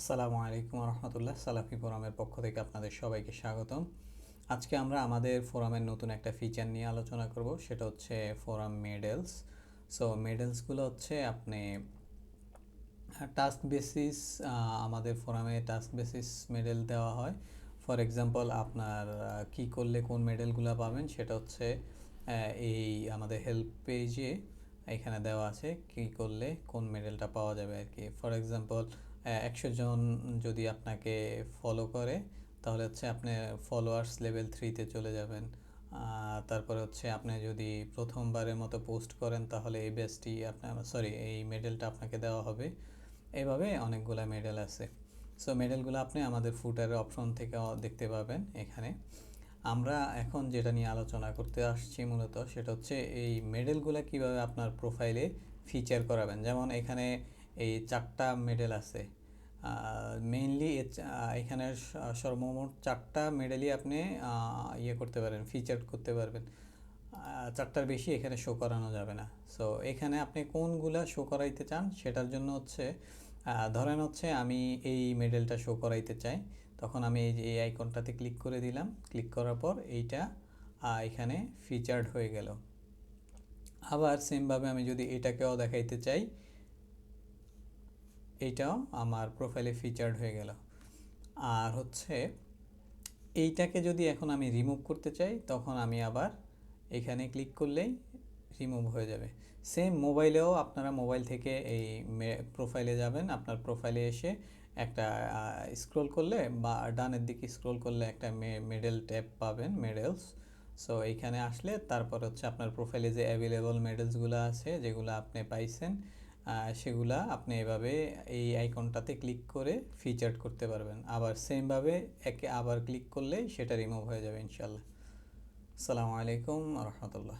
আসসালামু আলাইকুম রহমতুল্লাহ সালাফি ফোরামের পক্ষ থেকে আপনাদের সবাইকে স্বাগতম। আজকে আমরা আমাদের ফোরামের নতুন একটা ফিচার নিয়ে আলোচনা করব, সেটা হচ্ছে ফোরাম মেডেলস। সো মেডেলসগুলো হচ্ছে আপনি টাস্ক বেসিস আমাদের ফোরামে টাস্ক বেসিস মেডেল দেওয়া হয়। ফর এক্সাম্পল আপনার কি করলে কোন মেডেলগুলো পাবেন, সেটা হচ্ছে এই আমাদের হেল্প পেজে এখানে দেওয়া আছে, কি করলে কোন মেডেলটা পাওয়া যাবে আর কি। ফর এক্সাম্পল একশো জন যদি আপনাকে ফলো করে, তাহলে হচ্ছে আপনি ফলোয়ার্স লেভেল থ্রিতে চলে যাবেন। তারপরে হচ্ছে আপনি যদি প্রথমবারের মতো পোস্ট করেন, তাহলে এই বেস্টটি আপনার সরি এই মেডেলটা আপনাকে দেওয়া হবে। এভাবে অনেকগুলো মেডেল আছে। সো মেডেলগুলো আপনি আমাদের ফুটারের অপশন থেকে দেখতে পাবেন এখানে। আমরা এখন যেটা নিয়ে আলোচনা করতে আসছি মূলত, সেটা হচ্ছে এই মেডেলগুলো কীভাবে আপনার প্রোফাইলে ফিচার করাবেন। যেমন এখানে এই চারটা মেডেল আছে। মেইনলি এখানে সর্বমোট চারটা মেডেলই আপনি ইয়ে করতে পারেন ফিচার করতে পারবেন। চারটার বেশি এখানে শো করানো যাবে না। সো এখানে আপনি কোনগুলা শো করাইতে চান সেটার জন্য হচ্ছে ধরেন হচ্ছে আমি এই মেডেলটা শো করাইতে চাই। তখন আমি এই যে এই আইকনটাতে ক্লিক করে দিলাম। ক্লিক করার পর এইটা এখানে ফিচার্ড হয়ে গেল। আবার সেমভাবে আমি যদি এটাকেও দেখাইতে চাই এইটাও আমার প্রোফাইলে ফিচার্ড হয়ে গেল। আর হচ্ছে, এইটাকে যদি এখন আমি রিমুভ করতে চাই, তখন আমি আবার এখানে ক্লিক করলেই রিমুভ হয়ে যাবে। সেম মোবাইলেও আপনারা মোবাইল থেকে এই প্রোফাইলে যাবেন। আপনার প্রোফাইলে এসে একটা স্ক্রল করলে বা ডানের দিকে স্ক্রল করলে একটা মেডেল ট্যাব পাবেন মেডেলস সো এইখানে আসলে তারপর হচ্ছে আপনার প্রোফাইলে যে অ্যাভেলেবল মেডেলসগুলো আছে, যেগুলো আপনি পাইছেন সেগুলা আপনি এভাবে এই আইকনটাতে ক্লিক করে ফিচার করতে পারবেন। আবার সেমভাবে একে আবার ক্লিক করলে সেটা রিমুভ হয়ে যাবে ইনশাল্লাহ আসসালামু আলাইকুম রহমতুল্লাহ।